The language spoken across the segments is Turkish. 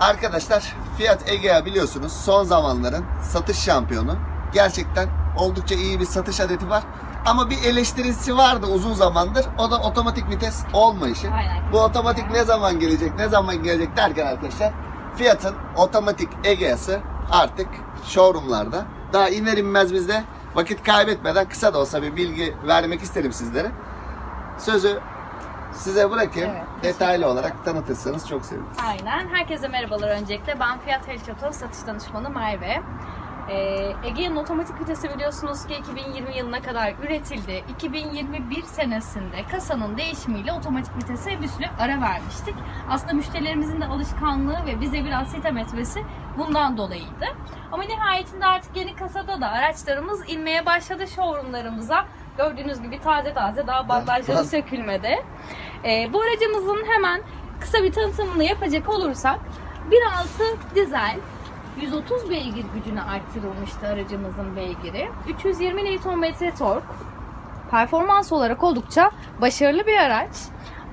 Arkadaşlar Fiat Egea biliyorsunuz son zamanların satış şampiyonu. Gerçekten oldukça iyi bir satış adeti var. Ama bir eleştirisi vardı uzun zamandır. O da otomatik vites olmayışı. Aynen. Bu otomatik ne zaman gelecek, ne zaman gelecek derken arkadaşlar Fiat'ın otomatik Egea'sı artık showroomlarda. Daha iner inmez biz de vakit kaybetmeden kısa da olsa bir bilgi vermek isterim sizlere. Sözü size bırakayım. Evet, Detaylı olarak tanıtırsanız çok seviniriz. Aynen. Herkese merhabalar öncelikle. Ben Fiyat Heliçoto satış danışmanı Merve. Ee, Egea'nın otomatik vitesi biliyorsunuz ki 2020 yılına kadar üretildi. 2021 senesinde kasanın değişimiyle otomatik vitese bir süre ara vermiştik. Aslında müşterilerimizin de alışkanlığı ve bize biraz sitem etmesi bundan dolayıydı. Ama nihayetinde artık yeni kasada da araçlarımız inmeye başladı showroomlarımıza. Gördüğünüz gibi taze taze daha bandajları sökülmedi. Ee, bu aracımızın hemen kısa bir tanıtımını yapacak olursak 1.6 dizel 130 beygir gücüne arttırılmıştı aracımızın beygiri. 320 Nm tork. Performans olarak oldukça başarılı bir araç.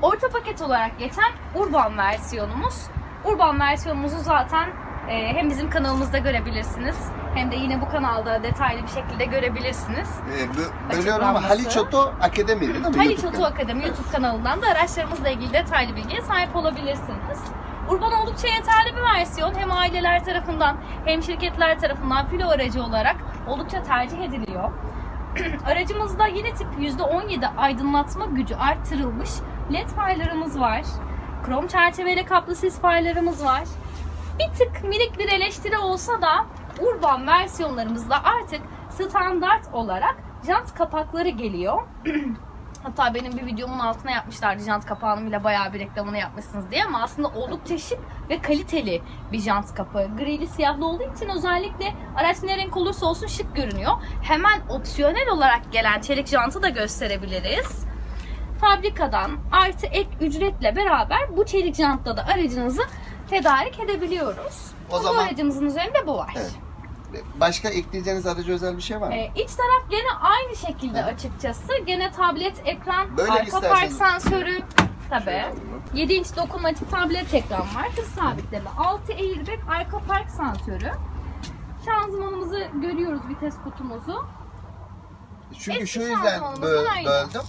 Orta paket olarak geçen Urban versiyonumuz. Urban versiyonumuzu zaten e, hem bizim kanalımızda görebilirsiniz hem de yine bu kanalda detaylı bir şekilde görebilirsiniz. Ee, bö- bölüyorum ama. Haliç Oto Akademi değil mi? Haliç? Oto Akademi YouTube kanalından da araçlarımızla ilgili detaylı bilgiye sahip olabilirsiniz. Urban oldukça yeterli bir versiyon. Hem aileler tarafından hem şirketler tarafından filo aracı olarak oldukça tercih ediliyor. Aracımızda yine tip %17 aydınlatma gücü arttırılmış led farlarımız var. Krom çerçeveli kaplı sis farlarımız var. Bir tık minik bir eleştiri olsa da urban versiyonlarımızda artık standart olarak jant kapakları geliyor. Hatta benim bir videomun altına yapmışlardı jant kapağının bile bayağı bir reklamını yapmışsınız diye ama aslında oldukça şık ve kaliteli bir jant kapağı. Grili siyahlı olduğu için özellikle araç ne renk olursa olsun şık görünüyor. Hemen opsiyonel olarak gelen çelik jantı da gösterebiliriz. Fabrikadan artı ek ücretle beraber bu çelik jantla da aracınızı tedarik edebiliyoruz. O Bu zaman- aracımızın üzerinde bu var. Evet. Başka ekleyeceğiniz aracı özel bir şey var mı? Ee, iç taraf gene aynı şekilde Evet. açıkçası. Gene tablet ekran, Böyle arka park isterseniz? sensörü. Tabii. Şöyle alalım. 7 inç dokunmatik tablet ekran var. Hız sabitleme. 6 airbag, arka park sensörü. Şanzımanımızı görüyoruz vites kutumuzu. Çünkü Eski şu yüzden böl- böldüm.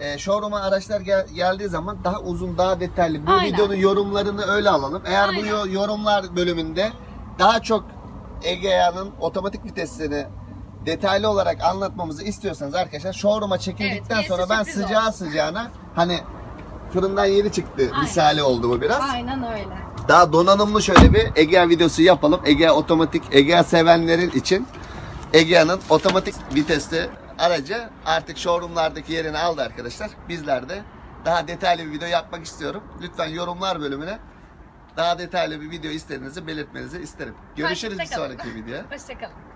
Ee, showroom'a araçlar gel- geldiği zaman daha uzun, daha detaylı. Bu Aynen. videonun yorumlarını öyle alalım. Eğer bu Aynen. yo- yorumlar bölümünde daha çok Egea'nın otomatik vitesini detaylı olarak anlatmamızı istiyorsanız arkadaşlar showroom'a çekildikten Evet, sonra ben sürpriz sıcağı sıcağına hani fırından yeni çıktı misali oldu bu biraz. Aynen öyle. Daha donanımlı şöyle bir Egea videosu yapalım. Egea otomatik, Egea sevenlerin için Egea'nın otomatik vitesli aracı artık showroomlardaki yerini aldı arkadaşlar. Bizler de daha detaylı bir video yapmak istiyorum. Lütfen yorumlar bölümüne daha detaylı bir video istediğinizi belirtmenizi isterim. Görüşürüz bir sonraki videoya. Hoşçakalın.